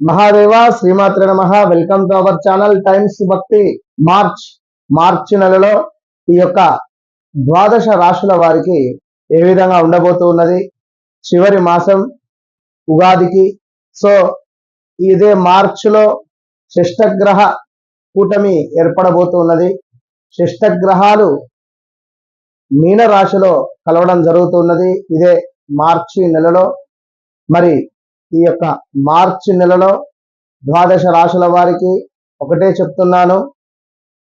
మహాదేవ శ్రీమాత్ర నమ. Welcome to our channel Times Bhakti March మార్చి నెలలో ఈ యొక్క ద్వాదశ రాశుల వారికి ఏ విధంగా ఉండబోతూ ఉన్నది? చివరి మాసం ఉగాదికి. సో ఇదే మార్చిలో శిష్టగ్రహ కూటమి ఏర్పడబోతూ ఉన్నది. శిష్టగ్రహాలు మీన రాశిలో కలవడం జరుగుతున్నది ఇదే మార్చి నెలలో. మరి ఈ యొక్క మార్చి నెలలో ద్వాదశ రాశుల వారికి ఒకటే చెప్తున్నాను.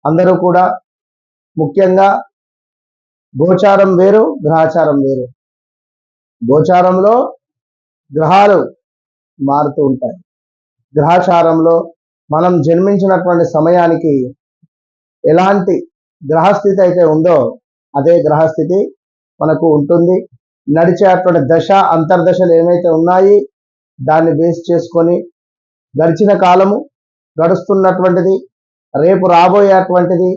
అందరూ కూడా ముఖ్యంగా గోచారం వేరు గ్రహాచారం వేరు. గోచారంలో గ్రహాలు మారుతూ ఉంటాయి. గ్రహాచారంలో మనం జన్మించినటువంటి సమయానికి ఎలాంటి గ్రహస్థితి అయితే ఉందో అదే గ్రహస్థితి మనకు ఉంటుంది. నడిచేటువంటి దశ అంతర్దశలు ఏమైతే ఉన్నాయి దాన్ని బేస్ చేసుకొని గడిచిన కాలము గడుస్తున్నటువంటిది రేపు రాబోయేటువంటిది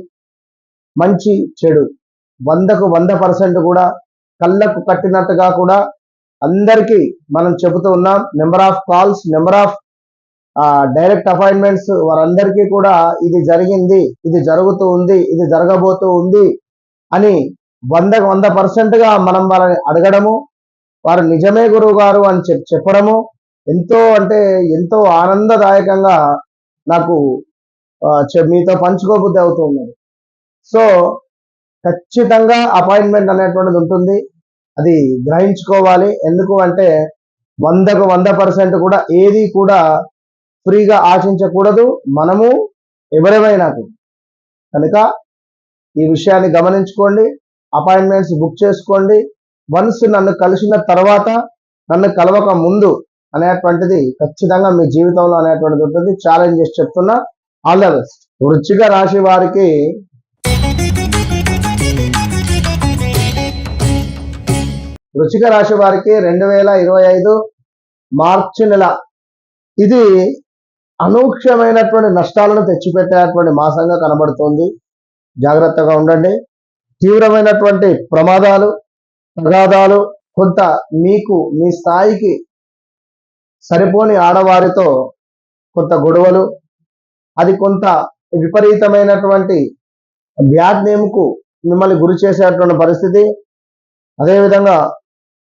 మంచి చెడు. వందకు వంద పర్సెంట్ కూడా కళ్ళకు కట్టినట్టుగా కూడా అందరికీ మనం చెబుతూ ఉన్నాం. Number of calls number of direct appointments వారందరికీ కూడా ఇది జరిగింది ఇది జరుగుతూ ఉంది ఇది జరగబోతూ ఉంది అని వందకు వంద పర్సెంట్గా మనం వాళ్ళని అడగడము వారు నిజమే గురువు గారు అని చెప్ చెప్పడము ఎంతో అంటే ఎంతో ఆనందదాయకంగా నాకు చె- మీతో పంచుకోబుద్ధి అవుతూ ఉన్నది. సో ఖచ్చితంగా అపాయింట్మెంట్ అనేటువంటిది ఉంటుంది. అది గ్రహించుకోవాలి. ఎందుకు అంటే వందకు వంద పర్సెంట్ కూడా ఏది కూడా ఫ్రీగా ఆశించకూడదు. మనము ఎవరెవరైనా కనుక ఈ విషయాన్ని గమనించుకోండి. అపాయింట్మెంట్స్ బుక్ చేసుకోండి. వన్స్ నన్ను కలిసిన తర్వాత నన్ను కలవక ముందు అనేటువంటిది ఖచ్చితంగా మీ జీవితంలో అనేటువంటిది ఉంటుంది. ఛాలెంజ్ చేసి చెప్తున్నా ఆల్ ద బెస్ట్ వృచ్చిక రాశి వారికి వృచ్చిక రాశి వారికి రెండు వేల ఇరవై ఐదు మార్చి నెల. ఇది అనూక్షమైనటువంటి నష్టాలను తెచ్చిపెట్టేటువంటి మాసంగా కనబడుతోంది. జాగ్రత్తగా ఉండండి. తీవ్రమైనటువంటి ప్రమాదాలు ప్రగాదాలు కొంత మీకు మీ స్థాయికి సరిపోని ఆడవారితో కొంత గొడవలు అది కొంత విపరీతమైనటువంటి బ్యాడ్ నేమ్కు మిమ్మల్ని గురి చేసేటువంటి పరిస్థితి. అదేవిధంగా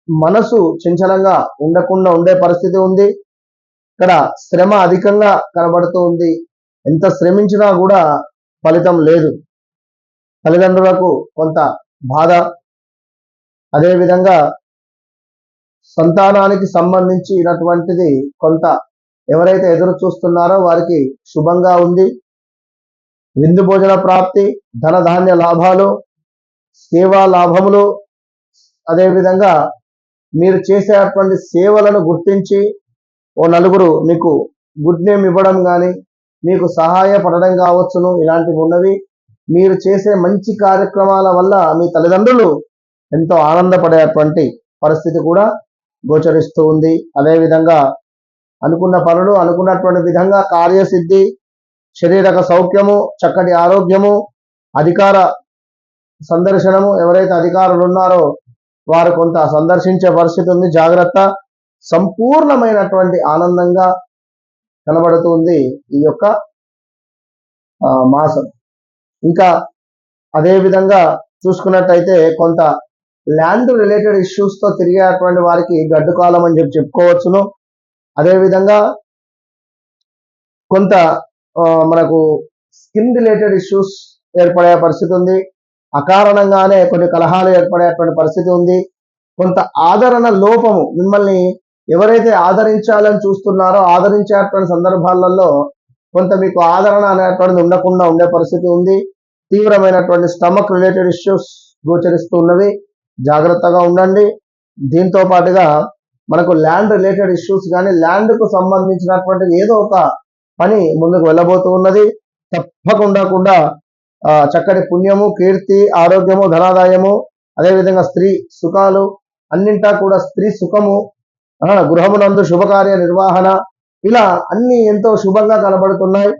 మనసు చంచలంగా ఉండకుండా ఉండే పరిస్థితి ఉంది. ఇక్కడ శ్రమ అధికంగా కనబడుతూ ఉంది. ఎంత శ్రమించినా కూడా ఫలితం లేదు. తల్లిదండ్రులకు కొంత బాధ. అదేవిధంగా సంతానానికి సంబంధించినటువంటిది కొంత ఎవరైతే ఎదురు చూస్తున్నారో వారికి శుభంగా ఉంది. విందు భోజన ప్రాప్తి ధనధాన్య లాభాలు సేవా లాభములు. అదేవిధంగా మీరు చేసేటువంటి సేవలను గుర్తించి ఓ నలుగురు మీకు గుడ్ నేమ్ ఇవ్వడం కానీ మీకు సహాయపడడం కావచ్చును ఇలాంటివి ఉన్నవి. మీరు చేసే మంచి కార్యక్రమాల వల్ల మీ తల్లిదండ్రులు ఎంతో ఆనందపడేటువంటి పరిస్థితి కూడా గోచరిస్తూ ఉంది. అదేవిధంగా అనుకున్న పనులు అనుకున్నటువంటి విధంగా కార్యసిద్ధి శరీరక సౌఖ్యము చక్కటి ఆరోగ్యము అధికార సందర్శనము ఎవరైతే అధికారులు ఉన్నారో వారు కొంత సందర్శించే పరిస్థితి ఉంది. జాగ్రత్త సంపూర్ణమైనటువంటి ఆనందంగా కనబడుతుంది ఈ యొక్క మాసం. ఇంకా అదే విధంగా చూసుకున్నట్టయితే కొంత ల్యాండ్ రిలేటెడ్ ఇష్యూస్తో తిరిగేటువంటి వారికి గడ్డు కాలం అని చెప్పి చెప్పుకోవచ్చును. అదేవిధంగా కొంత మనకు స్కిన్ రిలేటెడ్ ఇష్యూస్ ఏర్పడే పరిస్థితి ఉంది. అకారణంగానే కొన్ని కలహాలు ఏర్పడేటువంటి పరిస్థితి ఉంది. కొంత ఆదరణ లోపము మిమ్మల్ని ఎవరైతే ఆదరించాలని చూస్తున్నారో ఆదరించేటువంటి సందర్భాలలో కొంత మీకు ఆదరణ అనేటువంటిది ఉండకుండా ఉండే పరిస్థితి ఉంది. తీవ్రమైనటువంటి స్టమక్ రిలేటెడ్ ఇష్యూస్ గోచరిస్తూ ఉన్నవి. జాగ్రత్తగా ఉండండి. దీంతో పాటుగా మనకు ల్యాండ్ రిలేటెడ్ ఇష్యూస్ కానీ ల్యాండ్కు సంబంధించినటువంటి ఏదో ఒక పని ముందుకు వెళ్ళబోతూ ఉన్నది. తప్పకుండా కూడా చక్కటి పుణ్యము కీర్తి ఆరోగ్యము ధనాదాయము అదేవిధంగా స్త్రీ సుఖాలు అన్నింటా కూడా స్త్రీ సుఖము గృహమునందు శుభకార్య నిర్వహణ ఇలా అన్ని ఎంతో శుభంగా కనబడుతున్నాయి.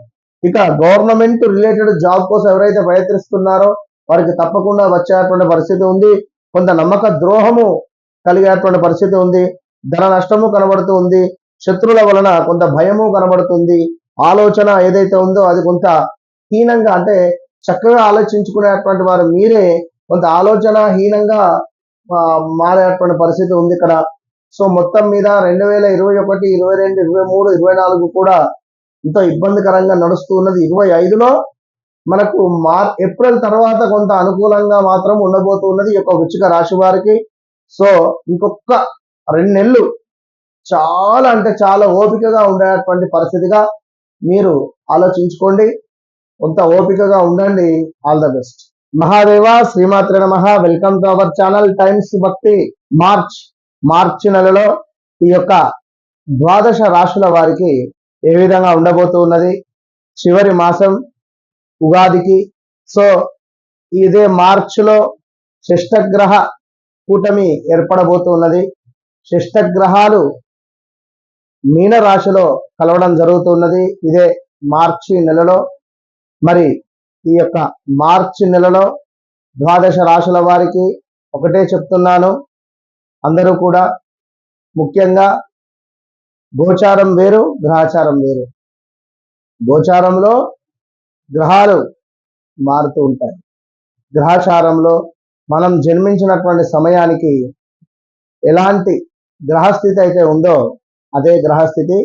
ఇక గవర్నమెంట్ రిలేటెడ్ జాబ్ కోసం ఎవరైతే ప్రయత్నిస్తున్నారో వారికి తప్పకుండా వచ్చేటువంటి పరిస్థితి ఉంది. కొంత నమ్మక ద్రోహము కలిగేటువంటి పరిస్థితి ఉంది. ధన నష్టము కనబడుతూ ఉంది. శత్రువుల వలన కొంత భయము కనబడుతుంది. ఆలోచన ఏదైతే ఉందో అది కొంత హీనంగా అంటే చక్కగా ఆలోచించుకునేటువంటి వారు మీరే కొంత ఆలోచన హీనంగా మారేటువంటి పరిస్థితి ఉంది ఇక్కడ. సో మొత్తం మీద రెండు వేల ఇరవై ఒకటి ఇరవై రెండు ఇరవై మూడు ఇరవై నాలుగు కూడా ఎంతో ఇబ్బందికరంగా నడుస్తూ ఉన్నది. ఇరవై ఐదులో మనకు మార్ ఏప్రిల్ తర్వాత కొంత అనుకూలంగా మాత్రం ఉండబోతున్నది ఈ యొక్క వృచ్చిక రాశి వారికి. సో ఇంకొక రెండు నెలలు చాలా అంటే చాలా ఓపికగా ఉండేటువంటి పరిస్థితిగా మీరు ఆలోచించుకోండి. కొంత ఓపికగా ఉండండి. All the best. మహాదేవ శ్రీమాత్రి నమ. Welcome to our channel Times Bhakti March మార్చి నెలలో ఈ యొక్క ద్వాదశ రాశుల వారికి ఏ విధంగా ఉండబోతూ ఉన్నది. చివరి మాసం ఉగాదికి. సో ఇదే మార్చిలో శిష్టగ్రహ కూటమి ఏర్పడబోతున్నది. శిష్టగ్రహాలు మీన రాశిలో కలవడం జరుగుతున్నది. ఇదే మార్చి నెలలో. మరి ఈ యొక్క మార్చి నెలలో ద్వాదశ రాశుల వారికి ఒకటే చెప్తున్నాను. అందరూ కూడా ముఖ్యంగా గోచారం వేరు గ్రహచారం వేరు. గోచారంలో గ్రహాలు మారుతూ ఉంటాయి. గ్రహచారంలో మనం జన్మించినటువంటి సమయానికి ఎలాంటి గ్రహస్థితి అయితే ఉందో అదే గ్రహస్థితి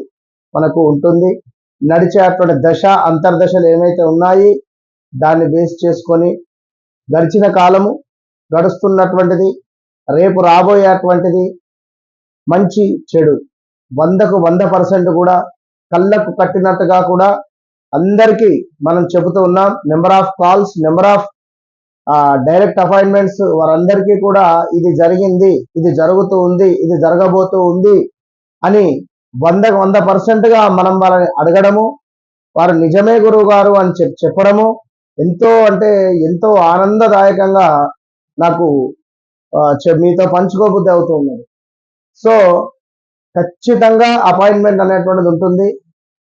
మనకు ఉంటుంది. నడిచేటువంటి దశ అంతర్దశలు ఏమైతే ఉన్నాయి దాన్ని బేస్ చేసుకొని గడిచిన కాలము గడుస్తున్నటువంటిది రేపు రాబోయేటువంటిది మంచి చెడు. వందకు వంద పర్సెంట్ కూడా కళ్ళకు కట్టినట్టుగా కూడా అందరికీ మనం చెబుతూ ఉన్నాం number of calls number of direct appointments వారందరికీ కూడా ఇది జరిగింది ఇది జరుగుతూ ఉంది ఇది జరగబోతూ ఉంది అని వందకు వంద పర్సెంట్గా మనం వారిని అడగడము వారు నిజమే గురువు గారు అని చెప్ చెప్పడము ఎంతో అంటే ఎంతో ఆనందదాయకంగా నాకు మీతో పంచుకోబుద్ధి అవుతూ ఉన్నది. సో ఖచ్చితంగా అపాయింట్మెంట్ అనేటువంటిది ఉంటుంది.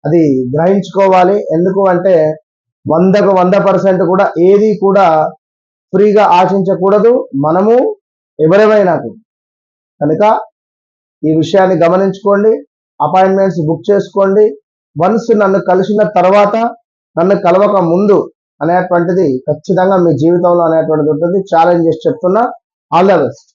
అది గ్రహించుకోవాలి. ఎందుకు అంటే వందకు వంద పర్సెంట్ కూడా ఏది కూడా ఫ్రీగా ఆశించకూడదు. మనము ఎవరెవరైనా కనుక ఈ విషయాన్ని గమనించుకోండి. అపాయింట్మెంట్స్ బుక్ చేసుకోండి. వన్స్ నన్ను కలిసిన తర్వాత నన్ను కలవక ముందు అనేటువంటిది ఖచ్చితంగా మీ జీవితంలో అనేటువంటిది ఉంటుంది. ఛాలెంజ్ చేసి చెప్తున్నా. All the best.